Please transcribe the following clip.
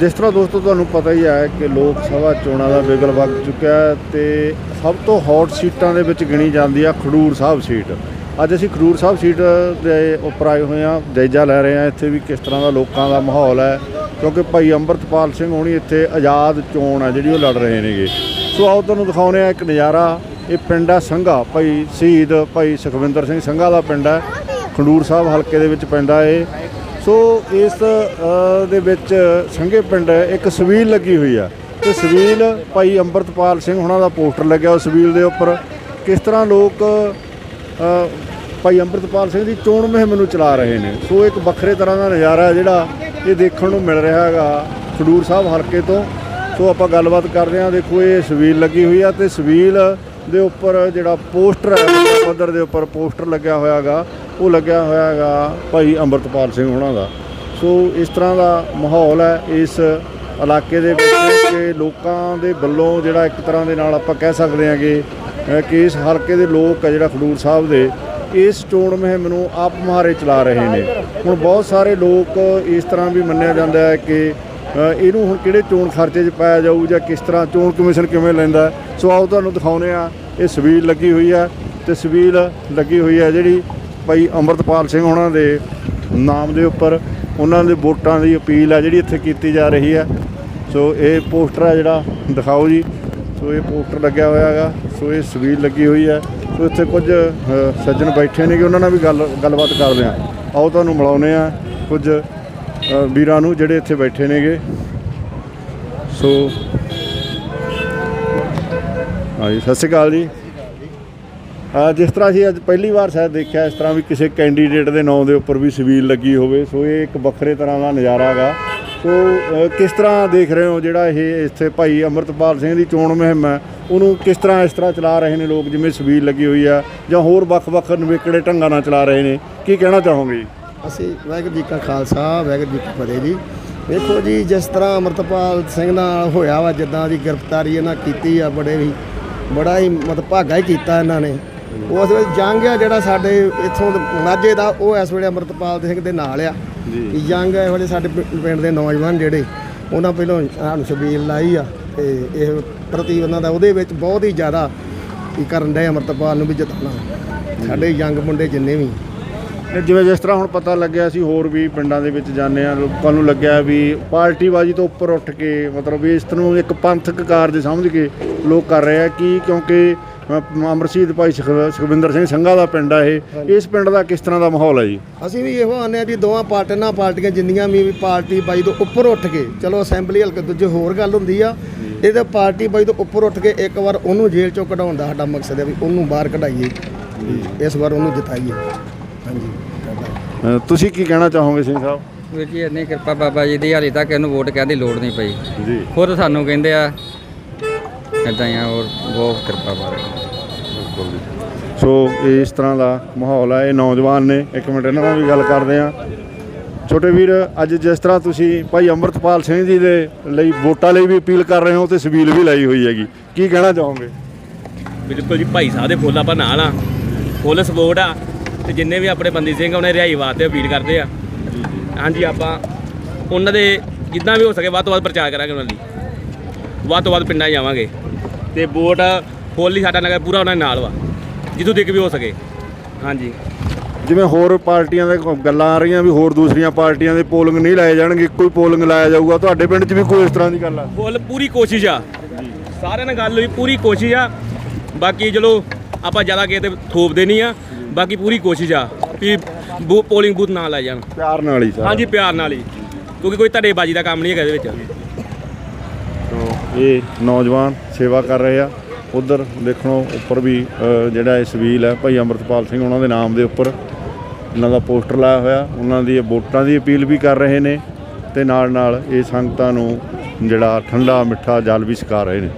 ਜਿਸ ਤਰ੍ਹਾਂ ਦੋਸਤੋ ਤੁਹਾਨੂੰ ਪਤਾ ਹੀ ਹੈ ਕਿ ਲੋਕ ਸਭਾ ਚੋਣਾਂ ਦਾ ਬਿਗਲ ਵਗ ਚੁੱਕਿਆ ਹੈ ਤੇ ਸਭ ਤੋਂ ਹੌਟ ਸੀਟਾਂ ਦੇ ਵਿੱਚ ਗਿਣੀ ਜਾਂਦੀ ਆ ਖਡੂਰ ਸਾਹਿਬ ਸੀਟ। ਅੱਜ ਅਸੀਂ ਖਡੂਰ ਸਾਹਿਬ ਸੀਟ ਦੇ ਉੱਪਰ ਆਏ ਹੋਏ ਹਾਂ, ਜਾਇਜ਼ਾ ਲੈ ਰਹੇ ਹਾਂ। ਇੱਥੇ ਵੀ ਕਿਸ ਤਰ੍ਹਾਂ ਦਾ ਲੋਕਾਂ ਦਾ ਮਾਹੌਲ ਹੈ, ਕਿਉਂਕਿ ਭਾਈ ਅੰਮ੍ਰਿਤਪਾਲ ਸਿੰਘ ਹੋਣੀ ਇੱਥੇ ਆਜ਼ਾਦ ਚੋਣ ਹੈ, ਜਿਹੜੀ ਉਹ ਲੜ ਰਹੇ ਨੇਗੇ। ਸੋ ਆਓ ਤੁਹਾਨੂੰ ਦਿਖਾਉਂਦੇ ਆ ਇੱਕ ਨਜ਼ਾਰਾ। ਇਹ ਪਿੰਡ ਆ ਸੰਘਾ, ਭਾਈ ਸ਼ਹੀਦ ਭਾਈ ਸੁਖਵਿੰਦਰ ਸਿੰਘ ਸੰਘਾ ਦਾ ਪਿੰਡ ਹੈ। ਖਡੂਰ ਸਾਹਿਬ ਹਲਕੇ ਦੇ ਵਿੱਚ ਪੈਂਦਾ ਇਹ। ਸੋ ਇਸ ਦੇ ਵਿੱਚ ਸੰਘੇ ਪਿੰਡ ਇੱਕ ਸਵੀਲ ਲੱਗੀ ਹੋਈ ਆ। ਤੇ ਸਵੀਲ ਭਾਈ ਅੰਮ੍ਰਿਤਪਾਲ ਸਿੰਘ ਹੁਣਾਂ ਦਾ ਪੋਸਟਰ ਲੱਗਿਆ ਉਹ ਸਵੀਲ ਦੇ ਉੱਪਰ। ਕਿਸ ਤਰ੍ਹਾਂ ਲੋਕ ਭਾਈ ਅੰਮ੍ਰਿਤਪਾਲ ਸਿੰਘ ਦੀ ਚੋਣ ਮੁਹਿੰਮ ਨੂੰ ਚਲਾ ਰਹੇ ਨੇ। ਸੋ ਇੱਕ ਵੱਖਰੇ ਤਰ੍ਹਾਂ ਦਾ ਨਜ਼ਾਰਾ ਜਿਹੜਾ ਇਹ ਦੇਖਣ ਨੂੰ ਮਿਲ ਰਿਹਾ ਹੈਗਾ ਖਡੂਰ ਸਾਹਿਬ ਹਲਕੇ ਤੋਂ। ਸੋ ਆਪਾਂ ਗੱਲਬਾਤ ਕਰਦੇ ਹਾਂ, ਦੇਖੋ ਇਹ ਸਵੀਲ ਲੱਗੀ ਹੋਈ ਆ ਤੇ ਸਵੀਲ ਦੇ ਉੱਪਰ ਜਿਹੜਾ ਪੋਸਟਰ ਹੈ ਪੱਧਰ ਦੇ ਉੱਪਰ ਪੋਸਟਰ ਲੱਗਿਆ ਹੋਇਆ ਹੈਗਾ ਉਹ ਲੱਗਿਆ ਹੋਇਆ ਹੈਗਾ ਭਾਈ ਅੰਮ੍ਰਿਤਪਾਲ ਸਿੰਘ ਉਹਨਾਂ ਦਾ। ਸੋ ਇਸ ਤਰ੍ਹਾਂ ਦਾ ਮਾਹੌਲ ਹੈ ਇਸ ਇਲਾਕੇ ਦੇ ਵਿੱਚ ਕਿ ਲੋਕਾਂ ਦੇ ਵੱਲੋਂ ਜਿਹੜਾ ਇੱਕ ਤਰ੍ਹਾਂ ਦੇ ਨਾਲ ਆਪਾਂ ਕਹਿ ਸਕਦੇ ਹਾਂ ਕਿ ਇਸ ਹਲਕੇ ਦੇ ਲੋਕ ਆ ਜਿਹੜਾ ਖਡੂਰ ਸਾਹਿਬ ਦੇ, ਇਸ ਚੋਣ ਮੁਹਿੰਮ ਨੂੰ ਆਪ ਮੁਹਾਰੇ ਚਲਾ ਰਹੇ ਨੇ। ਹੁਣ ਬਹੁਤ ਸਾਰੇ ਲੋਕ ਇਸ ਤਰ੍ਹਾਂ ਵੀ ਮੰਨਿਆ ਜਾਂਦਾ ਹੈ ਕਿ ਇਹਨੂੰ ਹੁਣ ਕਿਹੜੇ ਚੋਣ ਖਰਚੇ 'ਚ ਪਾਇਆ ਜਾਊ ਜਾਂ ਕਿਸ ਤਰ੍ਹਾਂ ਚੋਣ ਕਮਿਸ਼ਨ ਕਿਵੇਂ ਲੈਂਦਾ ਸੋ ਆਓ ਤੁਹਾਨੂੰ ਦਿਖਾਉਨੇ ਆ ਇਹ ਸਵੀਲ ਲੱਗੀ ਹੋਈ ਆ ਤੇ ਸਵੀਲ ਲੱਗੀ ਹੋਈ ਆ ਜਿਹੜੀ ਭਾਈ ਅੰਮ੍ਰਿਤਪਾਲ ਸਿੰਘ ਉਹਨਾਂ ਦੇ ਨਾਮ ਦੇ ਉੱਪਰ ਉਹਨਾਂ ਦੇ ਵੋਟਾਂ ਦੀ ਅਪੀਲ ਆ ਜਿਹੜੀ ਇੱਥੇ ਕੀਤੀ ਜਾ ਰਹੀ ਆ ਸੋ ਇਹ ਪੋਸਟਰ ਆ ਜਿਹੜਾ, ਦਿਖਾਓ ਜੀ। ਸੋ ਇਹ ਪੋਸਟਰ ਲੱਗਿਆ ਹੋਇਆ ਹੈਗਾ। ਸੋ ਇਹ ਸਵੀਲ ਲੱਗੀ ਹੋਈ ਹੈ। ਸੋ ਇੱਥੇ ਕੁਝ ਸੱਜਣ ਬੈਠੇ ਨੇ ਕਿ ਉਹਨਾਂ ਨਾਲ ਵੀ ਗੱਲ, ਗੱਲਬਾਤ ਕਰਦੇ ਆ ਆਓ ਤੁਹਾਨੂੰ ਮਿਲਾਉਨੇ ਆ ਕੁਝ ਵੀਰਾਂ ਨੂੰ ਜਿਹੜੇ ਇੱਥੇ ਬੈਠੇ ਨੇਗੇ। ਸੋ, ਹਾਂਜੀ, ਸਤਿ ਸ਼੍ਰੀ ਅਕਾਲ ਜੀ। ਆ ਜਿਸ ਤਰ੍ਹਾਂ ਅਸੀਂ ਅੱਜ ਪਹਿਲੀ ਵਾਰ ਸ਼ਾਇਦ ਦੇਖਿਆ, ਇਸ ਤਰ੍ਹਾਂ ਵੀ ਕਿਸੇ ਕੈਂਡੀਡੇਟ ਦੇ ਨਾਂ ਦੇ ਉੱਪਰ ਵੀ ਸਵੀਲ ਲੱਗੀ ਹੋਵੇ। ਸੋ, ਇਹ ਇੱਕ ਵੱਖਰੇ ਤਰ੍ਹਾਂ ਦਾ ਨਜ਼ਾਰਾ ਹੈਗਾ। ਸੋ ਕਿਸ ਤਰ੍ਹਾਂ ਦੇਖ ਰਹੇ ਹੋ ਜਿਹੜਾ ਇਹ ਇੱਥੇ ਭਾਈ ਅੰਮ੍ਰਿਤਪਾਲ ਸਿੰਘ ਦੀ ਚੋਣ ਮੁਹਿੰਮ ਹੈ? ਉਹਨੂੰ ਕਿਸ ਤਰ੍ਹਾਂ ਇਸ ਤਰ੍ਹਾਂ ਚਲਾ ਰਹੇ ਨੇ ਲੋਕ, ਜਿਵੇਂ ਸਵੀਲ ਲੱਗੀ ਹੋਈ ਆ ਜਾਂ ਹੋਰ ਵੱਖ-ਵੱਖ ਨਵੇਕੜੇ ਢੰਗਾਂ ਨਾਲ ਚਲਾ ਰਹੇ ਨੇ? ਕੀ ਕਹਿਣਾ ਚਾਹੋਗੇ ਜੀ? ਅਸੀਂ ਵਾਹਿਗੁਰੂ ਜੀ ਕਾ ਖਾਲਸਾ ਵਾਹਿਗੁਰੂ ਜੀ ਕੀ ਫਤਿਹ ਜੀ। ਵੇਖੋ ਜੀ ਜਿਸ ਤਰ੍ਹਾਂ ਅਮਰਤਪਾਲ ਸਿੰਘ ਨਾਲ ਹੋਇਆ ਵਾ ਜਿੱਦਾਂ ਦੀ ਗ੍ਰਿਫਤਾਰੀ ਇਹਨਾਂ ਕੀਤੀ ਆ ਬੜੇ ਵੀ ਬੜਾ ਹੀ ਮਤਭਾਗਾ ਹੀ ਕੀਤਾ ਇਹਨਾਂ ਨੇ। ਉਸ ਵੇਲੇ ਜੰਗ ਆ ਜਿਹੜਾ ਸਾਡੇ ਇੱਥੋਂ ਦੇ ਮਾਝੇ ਦਾ ਉਹ ਇਸ ਵੇਲੇ ਅਮਰਤਪਾਲ ਸਿੰਘ ਦੇ ਨਾਲ ਆ। ਜੀ। ਜੰਗ ਇਸ ਵੇਲੇ ਸਾਡੇ ਪਿੰਡ ਦੇ ਨੌਜਵਾਨ ਜਿਹੜੇ ਉਹਨਾਂ ਪਹਿਲਾਂ ਸਾਨੂੰ ਛਬੀਲ ਲਾਈ ਆ ਤੇ ਇਹ ਪ੍ਰਤੀ ਉਹਨਾਂ ਦਾ ਉਹਦੇ ਵਿੱਚ ਬਹੁਤ ਹੀ ਜ਼ਿਆਦਾ ਕੀ ਕਰਨ ਡਏ ਅਮਰਤਪਾਲ ਨੂੰ ਵੀ ਜਿਤਾਉਣਾ। ਸਾਡੇ ਯੰਗ ਮੁੰਡੇ ਜਿੰਨੇ ਵੀ। ਤੇ ਜਿਵੇਂ ਜਿਸ ਤਰ੍ਹਾਂ ਹੁਣ ਪਤਾ ਲੱਗਿਆ ਸੀ ਹੋਰ ਵੀ ਪਿੰਡਾਂ ਦੇ ਵਿੱਚ ਜਾਂਦੇ ਆ ਲੋਕਾਂ ਨੂੰ ਲੱਗਿਆ ਵੀ ਪਾਰਟੀਬਾਜ਼ੀ ਤੋਂ ਉੱਪਰ ਉੱਠ ਕੇ ਮਤਲਬ ਵੀ ਇਸ ਨੂੰ ਇੱਕ ਪੰਥਕ ਕਾਰਜ ਸਮਝ ਕੇ ਲੋਕ ਕਰ ਰਹੇ ਆ ਕਿ ਕਿਉਂਕਿ ਅ, ਅਮਰਸ਼ੀਦ ਭਾਈ ਸੁਖ- ਸੁਖਵਿੰਦਰ ਸਿੰਘ ਸੰਘਾ ਦਾ ਪਿੰਡ ਆ ਇਹ। ਇਸ ਪਿੰਡ ਦਾ ਕਿਸ ਤਰ੍ਹਾਂ ਦਾ ਮਾਹੌਲ ਹੈ ਜੀ? ਅਸੀਂ ਵੀ ਇਹੋ ਆਨੇ ਆ ਜੀ ਦੋਵਾਂ ਪਾਰਟੀਆਂ ਪਾਰਟੀਆਂ ਜਿੰਨੀਆਂ ਵੀ ਵੀ ਪਾਰਟੀ ਬਾਈ ਤੋਂ ਉੱਪਰ ਉੱਠ ਕੇ ਚਲੋ ਅਸੈਂਬਲੀ ਹਲਕੇ ਦੂਜੇ ਹੋਰ ਗੱਲ ਹੁੰਦੀ ਆ ਇਹਦੇ ਪਾਰਟੀ ਬਾਈ ਤੋਂ ਉੱਪਰ ਉੱਠ ਕੇ ਇੱਕ ਵਾਰ ਉਹਨੂੰ ਜੇਲ੍ਹ ਚੋਂ ਕਢਾਉਣ ਦਾ ਸਾਡਾ ਮਕਸਦ ਹੈ ਵੀ ਉਹਨੂੰ ਬਾਹਰ ਕਢਾਈਏ ਇਸ ਵਾਰ ਉਹਨੂੰ ਜਿਤਾਈਏ। ਹਾਂਜੀ ਅ, ਤੁਸੀਂ ਕੀ ਕਹਿਣਾ ਚਾਹੋਗੇ ਸਿੰਘ ਸਾਹਿਬ? ਵੀਰ ਜੀ ਇੰਨੀ ਕਿਰਪਾ ਬਾਬਾ ਜੀ ਦੀ ਹਾਲੇ ਤੱਕ ਇਹਨੂੰ ਵੋਟ ਕਹਿਣ ਦੀ ਲੋੜ ਨਹੀਂ ਪਈ। ਜੀ। ਖੁਦ ਸਾਨੂੰ ਕਹਿੰਦੇ ਆ ਇਦਾਂ ਹੀ ਆ ਹੋਰ ਬਹੁਤ ਕਿਰਪਾ ਬਾਰੇ ਸੋ ਇਸ ਤਰ੍ਹਾਂ ਦਾ ਮਾਹੌਲ ਹੈ ਇਹ ਨੌਜਵਾਨ ਨੇ। ਇੱਕ ਮਿੰਟ ਇਹਨਾਂ ਨਾਲ ਵੀ ਗੱਲ ਕਰਦੇ ਆ ਛੋਟੇ ਵੀਰ ਅੱਜ ਜਿਸ ਤਰ੍ਹਾਂ ਤੁਸੀਂ ਭਾਈ ਅੰਮ੍ਰਿਤਪਾਲ ਸਿੰਘ ਜੀ ਦੇ ਲਈ ਵੋਟਾਂ ਲਈ ਵੀ ਅਪੀਲ ਕਰ ਰਹੇ ਹੋ ਤੇ ਸਬੀਲ ਵੀ ਲਾਈ ਹੋਈ ਹੈਗੀ। ਕੀ ਕਹਿਣਾ ਚਾਹੋਗੇ? ਬਿਲਕੁਲ ਜੀ ਭਾਈ ਸਾਹਿਬ ਦੇ ਫੁੱਲ ਆਪਾਂ ਨਾਲ ਆ। ਫੁੱਲ ਸਪੋਰਟ ਆ। ਤੇ ਜਿੰਨੇ ਵੀ ਆਪਣੇ ਬੰਦੀ ਸਿੰਘ ਉਹਨੇ ਰਿਹਾਈ ਵਾਸਤੇ ਅਪੀਲ ਕਰਦੇ ਆ। ਹਾਂਜੀ ਆਪਾਂ ਉਹਨਾਂ ਦੇ ਜਿੱਦਾਂ ਵੀ ਹੋ ਸਕੇ ਵੱਧ ਤੋਂ ਵੱਧ ਪ੍ਰਚਾਰ ਕਰਾਂਗੇ ਉਹਨਾਂ ਲਈ ਵੱਧ ਤੋਂ ਵੱਧ ਪਿੰਡਾਂ ਜਾਵਾਂਗੇ। ਤੇ ਵੋਟ ਫੁੱਲ ਹੀ ਸਾਡਾ ਨਗਰ ਪੂਰਾ ਉਹਨਾਂ ਦੇ ਨਾਲ ਵਾ ਜਿੱਥੋਂ ਤੱਕ ਵੀ ਹੋ ਸਕੇ। ਹਾਂਜੀ। ਜਿਵੇਂ ਹੋਰ ਪਾਰਟੀਆਂ ਦੇ ਗੱਲਾਂ ਆ ਰਹੀਆਂ ਵੀ ਹੋਰ ਦੂਸਰੀਆਂ ਪਾਰਟੀਆਂ ਦੇ ਪੋਲਿੰਗ ਨਹੀਂ ਲਾਏ ਜਾਣਗੇ ਹੀ ਪੋਲਿੰਗ ਲਾਇਆ ਜਾਊਗਾ। ਤੁਹਾਡੇ ਪਿੰਡ 'ਚ ਵੀ ਕੋਈ ਇਸ ਤਰ੍ਹਾਂ ਦੀ ਗੱਲ ਆ? ਫੁੱਲ ਪੂਰੀ ਕੋਸ਼ਿਸ਼ ਆ। ਸਾਰਿਆਂ ਨਾਲ ਗੱਲ ਹੋਈ ਪੂਰੀ ਕੋਸ਼ਿਸ਼ ਆ। ਬਾਕੀ ਚਲੋ ਆਪਾਂ ਜ਼ਿਆਦਾ ਕਿਸੇ ਤੇ ਥੋਪਦੇ ਨਹੀਂ ਆ ਬਾਕੀ ਪੂਰੀ ਕੋਸ਼ਿਸ਼ ਆ ਵੀ ਬੂ ਪੋਲਿੰਗ ਬੂਥ ਨਾ ਲਾਏ ਜਾਣ। ਪਿਆਰ ਨਾਲ ਹੀ ਸਾਰਾ। ਹਾਂਜੀ ਪਿਆਰ ਨਾਲ ਹੀ। ਕਿਉਂਕਿ ਕੋਈ ਧੜੇਬਾਜ਼ੀ ਦਾ ਕੰਮ ਨਹੀਂ ਹੈਗਾ ਇਹਦੇ ਵਿੱਚ। ਤੋ ਇਹ ਨੌਜਵਾਨ ਸੇਵਾ ਕਰ ਰਹੇ ਆ। ਉਧਰ ਦੇਖਣੋ ਉੱਪਰ ਵੀ ਅ, ਜਿਹੜਾ ਇਹ ਸਵੀਲ ਹੈ ਭਾਈ ਅੰਮ੍ਰਿਤਪਾਲ ਸਿੰਘ ਉਹਨਾਂ ਦੇ ਨਾਮ ਦੇ ਉੱਪਰ। ਇਹਨਾਂ ਦਾ ਪੋਸਟਰ ਲਾਇਆ ਹੋਇਆ। ਉਹਨਾਂ ਦੀ ਵੋਟਾਂ ਦੀ ਅਪੀਲ ਵੀ ਕਰ ਰਹੇ ਨੇ ਤੇ ਨਾਲ ਨਾਲ ਇਹ ਸੰਗਤਾਂ ਨੂੰ ਜਿਹੜਾ ਠੰਡਾ ਮਿੱਠਾ ਜਲ ਵੀ ਛਕਾ ਰਹੇ ਨੇ।